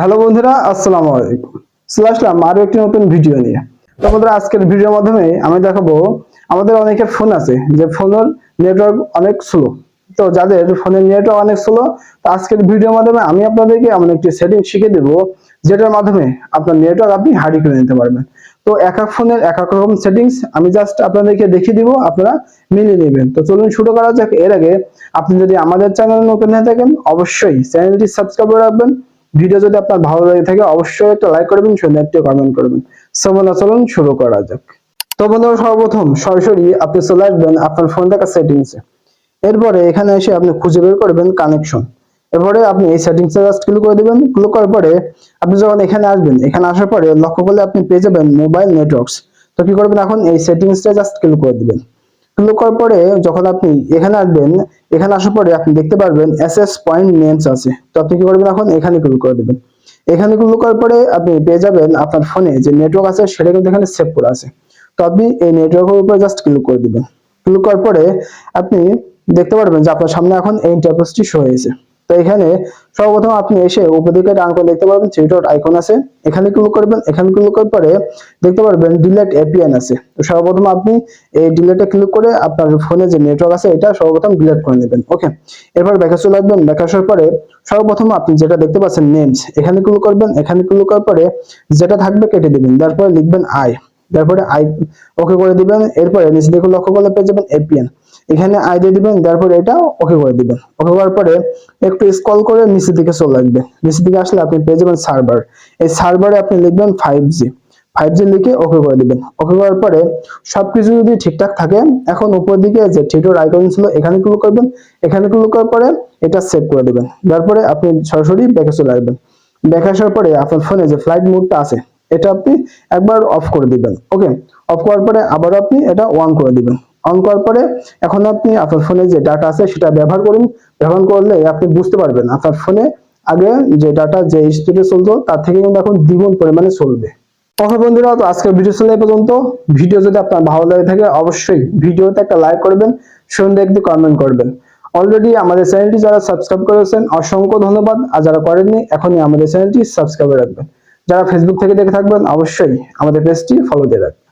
Hello বন্ধুরা, আসসালামু আলাইকুম। চলে আসলাম আরও একটি নতুন ভিডিও নিয়ে। তো বন্ধুরা, আজকের ভিডিওর মাধ্যমে আমি দেখাবো, আমাদের অনেকের ফোন আছে যে ফোনের নেটওয়ার্ক অনেক স্লো তো যাদের ফোনের নেটওয়ার্ক অনেক স্লো তো আজকের ভিডিওর মাধ্যমে আমি আপনাদেরকে এমন একটি সেটিং শিখে দেবো, যেটার মাধ্যমে আপনার নেটওয়ার্ক আপনি হারিয়ে করে নিতে পারবেন। তো এক এক ফোনের এক এক রকম সেটিংস আমি জাস্ট আপনাদেরকে দেখিয়ে দিব, আপনারা মিলিয়ে নেবেন। তো চলুন শুরু করা যাক। এর আগে আপনি যদি আমাদের চ্যানেল নতুন হয়ে থাকেন, অবশ্যই চ্যানেলটি সাবস্ক্রাইব করে রাখবেন। ভিডিও যদি আপনার ভালো লাগে থাকে, অবশ্যই একটা লাইক করবেন সুন্দর একটি কমেন্ট করবেন। সমানা চলুন শুরু করা যাক। তো বন্ধুরা, সর্বপ্রথম সরাসরি আপনি চলে আসবেন আপনার ফোন থাকা সেটিংসে এরপরে এখানে এসে আপনি খুঁজে বের করবেন কানেকশন এরপরে আপনি এই সেটিংসে জাস্ট ক্লিক করে দিবেন। ক্লিক করার পরে আপনি যখন এখানে আসবেন, এখানে আসার পরে লক্ষ্য করলে আপনি পেয়ে যাবেন মোবাইল নেটওয়ার্কস তো কি করবেন এখন? এই সেটিংসটা জাস্ট ক্লিক করে দিবেন। ক্লিক করার পরে যখন আপনি এখানে আসবেন, এখানে আসার পরে আপনি দেখতে পারবেন এস এস পয়েন্ট নেমস আছে। তো আপনি কি করবেন এখন? এখানে ক্লিক করে দিবেন। এখানে ক্লিক করার পরে আপনি পেয়ে যাবেন আপনার ফোনে যে নেটওয়ার্ক আছে, সেটা কিন্তু এখানে সেভ করা আছে। তো আপনি এই নেটওয়ার্কের উপরে জাস্ট ক্লিক করে দিবেন। ক্লিক করার পরে আপনি দেখতে পারবেন যে আপনার সামনে এখন এই ইন্টারফেসটি শো হয়েছে। তো এখানে সর্বপ্রথম আপনি এসে উপর দিকে ডান করে দেখতে পারবেন থ্রি ডট আইকন আছে। এখানে ক্লিক করবেন, এখানে ক্লিক করার পরে দেখতে পারবেন ডিলেট এপিএন আছে। তো সর্বপ্রথম আপনি এই ডিলেটে ক্লিক করে আপনার ফোনে যে নেটওয়ার্ক আছে, এটা সর্বপ্রথম ডিলেট করে নেবেন ওকে এরপর ব্যাকে চলে আসবেন ব্যাকে আসার পরে সর্বপ্রথম আপনি যেটা দেখতে পাচ্ছেন নেমস এখানে ক্লিক করবেন, এখানে ক্লিক করার পরে যেটা থাকবে কেটে দিবেন, তারপরে লিখবেন আই তারপরে আই ওকে করে দিবেন, এরপরে নিচে দিকে লক্ষ্য করলে পেয়ে যাবেন এপিএন এখানে আই দিয়ে দিবেন, তারপরে এটা ওকে করে দিবেন। ওকে করার পরে একটু স্ক্রল করে নিচের দিকে চলে আসবে। নিচের দিকে আসলে আপনি পেয়ে যাবেন সার্ভার এই সার্ভারে আপনি লিখবেন ফাইভ জি ফাইভ জি লিখে ওকে করে দিবেন। ওকে করার পরে সবকিছু যদি ঠিকঠাক থাকে, এখন উপর দিকে যে থিয়েটার আইকন ছিল, এখানে ক্লিক করবেন। এখানে ক্লিক করার পরে এটা সেভ করে দিবেন। তারপরে আপনি সরাসরি ব্যাকে চলে আসবেন। ব্যাকে আসার পরে আপনার ফোনে যে ফ্লাইট মোডটা আছে, এটা আপনি একবার অফ করে দিবেন। ওকে অফ করার পরে আবার আপনি এটা অন করে দিবেন। অন করার পরে এখন আপনি আপনার ফোনে যে ডাটা আছে সেটা ব্যবহার করুন। ব্যবহার করলে আপনি বুঝতে পারবেন আপনার ফোনে আগে যে ডাটা যে স্পিডে চলতো, তার থেকে কিন্তু এখন দ্বিগুণ পরিমাণে চলবে। ওকে বন্ধুরা, তো আজকের ভিডিও এই পর্যন্ত। ভিডিও যদি আপনার ভালো লাগে থাকে, অবশ্যই ভিডিওতে একটা লাইক করবেন, সুন্দর একটি কমেন্ট করবেন। অলরেডি আমাদের চ্যানেলটি যারা সাবস্ক্রাইব করেছেন, অসংখ্য ধন্যবাদ। আর যারা করেননি, এখনই আমাদের চ্যানেলটি সাবস্ক্রাইব রাখবেন। যারা ফেসবুক থেকে দেখে থাকবেন, অবশ্যই আমাদের পেজটি ফলো দিয়ে রাখবেন।